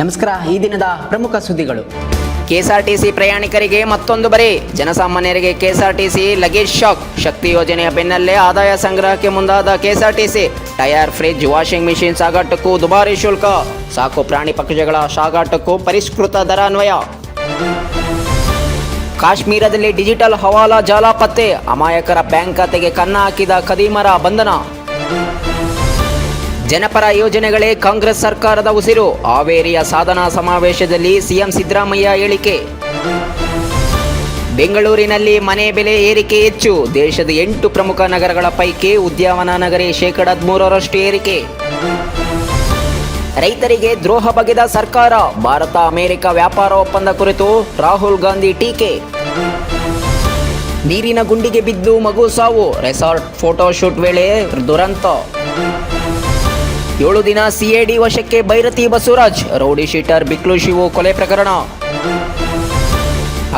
ನಮಸ್ಕಾರ, ಈ ದಿನದ ಪ್ರಮುಖ ಸುದ್ದಿಗಳು. ಕೆಎಸ್ಆರ್ಟಿಸಿ ಪ್ರಯಾಣಿಕರಿಗೆ ಮತ್ತೊಂದು ಬರೆ. ಜನಸಾಮಾನ್ಯರಿಗೆ ಕೆಎಸ್ಆರ್ಟಿಸಿ ಲಗೇಜ್ ಶಾಕ್. ಶಕ್ತಿ ಯೋಜನೆಯ ಬೆನ್ನಲ್ಲೇ ಆದಾಯ ಸಂಗ್ರಹಕ್ಕೆ ಮುಂದಾದ KSRTC. Tyre fridge washing machine ಸಾಗಾಟಕ್ಕೂ ದುಬಾರಿ ಶುಲ್ಕ. ಸಾಕು ಪ್ರಾಣಿ ಪಕ್ಷಿಗಳ ಸಾಗಾಟಕ್ಕೂ ಪರಿಷ್ಕೃತ ದರ ಅನ್ವಯ. ಕಾಶ್ಮೀರದಲ್ಲಿ ಡಿಜಿಟಲ್ ಹವಾಲಾ ಜಾಲ ಪತ್ತೆ ಅಮಾಯಕರ ಬ್ಯಾಂಕ್ ಖಾತೆಗೆ ಕನ್ನ ಹಾಕಿದ ಖದೀಮರ ಬಂಧನ. ಜನಪರ ಯೋಜನೆಗಳೇ ಕಾಂಗ್ರೆಸ್ ಸರ್ಕಾರದ ಉಸಿರು. ಹಾವೇರಿಯ ಸಾಧನಾ ಸಮಾವೇಶದಲ್ಲಿ ಸಿಎಂ ಸಿದ್ದರಾಮಯ್ಯ ಹೇಳಿಕೆ. ಬೆಂಗಳೂರಿನಲ್ಲಿ ಮನೆ ಬೆಲೆ ಏರಿಕೆ ಹೆಚ್ಚು. ದೇಶದ ಎಂಟು ಪ್ರಮುಖ ನಗರಗಳ ಪೈಕಿ ಉದ್ಯಾವನ ನಗರಿ ಶೇಕಡ ಹದಿಮೂರರಷ್ಟು ಏರಿಕೆ. ರೈತರಿಗೆ ದ್ರೋಹ ಬಗೆದ ಸರ್ಕಾರ. ಭಾರತ ಅಮೆರಿಕ ವ್ಯಾಪಾರ ಒಪ್ಪಂದ ಕುರಿತು ರಾಹುಲ್ ಗಾಂಧಿ ಟೀಕೆ. ನೀರಿನ ಗುಂಡಿಗೆ ಬಿದ್ದು ಮಗು ಸಾವು. ರೆಸಾರ್ಟ್ ಫೋಟೋಶೂಟ್ ವೇಳೆ ದುರಂತ. ಏಳು ದಿನ ಸಿಎಡಿ ವಶಕ್ಕೆ ಬೈರತಿ ಬಸವರಾಜ್, ರೌಡಿ ಶೀಟರ್ ಬಿಕ್ಲು ಶಿವು ಕೊಲೆ ಪ್ರಕರಣ.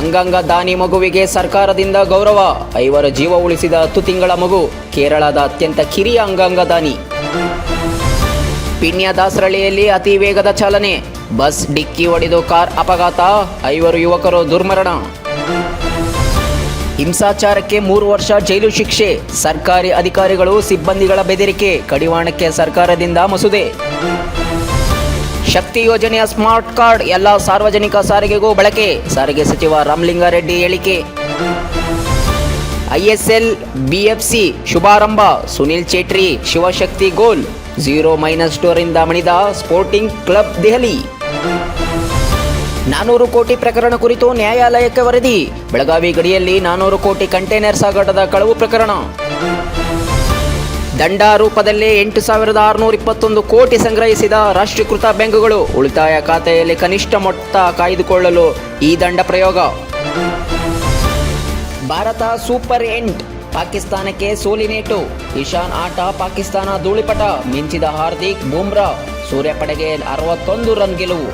ಅಂಗಾಂಗ ದಾನಿ ಮಗುವಿಗೆ ಸರ್ಕಾರದಿಂದ ಗೌರವ, ಐವರ ಜೀವ ಉಳಿಸಿದ ಹತ್ತು ತಿಂಗಳ ಮಗು, ಕೇರಳದ ಅತ್ಯಂತ ಕಿರಿಯ ಅಂಗಾಂಗ ದಾನಿ. ಪಿಣ್ಯ ದಾಸರಳ್ಳಿಯಲ್ಲಿ ಅತಿ ವೇಗದ ಚಾಲನೆ, ಬಸ್ ಡಿಕ್ಕಿ ಹೊಡೆದು ಕಾರ್ ಅಪಘಾತ, ಐವರು ಯುವಕರು ದುರ್ಮರಣ. ಹಿಂಸಾಚಾರಕ್ಕೆ ಮೂರು ವರ್ಷ ಜೈಲು ಶಿಕ್ಷೆ. ಸರ್ಕಾರಿ ಅಧಿಕಾರಿಗಳು ಸಿಬ್ಬಂದಿಗಳ ಬೆದರಿಕೆ, ಕಡಿವಾಣಕ್ಕೆ ಸರ್ಕಾರದಿಂದ ಮಸೂದೆ. ಶಕ್ತಿ ಯೋಜನೆಯ ಸ್ಮಾರ್ಟ್ ಕಾರ್ಡ್, ಎಲ್ಲ ಸಾರ್ವಜನಿಕ ಸಾರಿಗೆಗೂ ಬಳಕೆ. ಸಾರಿಗೆ ಸಚಿವ ರಾಮಲಿಂಗಾರೆಡ್ಡಿ ಹೇಳಿಕೆ. ISL, BFC, ಶುಭಾರಂಭ. Sunil Chhetri Shivashakti goal. Zero minus ಸ್ಟೋರಿಂದ ಮಣಿದ ಸ್ಪೋರ್ಟಿಂಗ್ ಕ್ಲಬ್ ದೆಹಲಿ. ನಾನೂರು ಕೋಟಿ ಪ್ರಕರಣ ಕುರಿತು ನ್ಯಾಯಾಲಯಕ್ಕೆ ವರದಿ. ಬೆಳಗಾವಿ ಗಡಿಯಲ್ಲಿ ನಾನೂರು ಕೋಟಿ ಕಂಟೈನರ್ ಸಾಗಾಟದ ಕಳವು ಪ್ರಕರಣ. ದಂಡ ರೂಪದಲ್ಲಿ ಎಂಟು ಸಾವಿರದ ಆರುನೂರ ಇಪ್ಪತ್ತೊಂದು ಕೋಟಿ ಸಂಗ್ರಹಿಸಿದ ರಾಷ್ಟ್ರೀಕೃತ ಬ್ಯಾಂಕುಗಳು ಉಳಿತಾಯ ಖಾತೆಯಲ್ಲಿ ಕನಿಷ್ಠ ಮೊತ್ತ ಕಾಯ್ದುಕೊಳ್ಳಲು ಈ ದಂಡ ಪ್ರಯೋಗ. ಭಾರತ ಸೂಪರ್ ಎಂಟ್, ಪಾಕಿಸ್ತಾನಕ್ಕೆ ಸೋಲಿನೇಟು. ಇಶಾನ್ ಆಟ, ಪಾಕಿಸ್ತಾನ ಧೂಳಿಪಟ. ಮಿಂಚಿದ ಹಾರ್ದಿಕ್ ಬೂಮ್ರಾ, ಸೂರ್ಯಪಡೆಗೆ ಅರವತ್ತೊಂದು ರನ್ ಗೆಲುವು.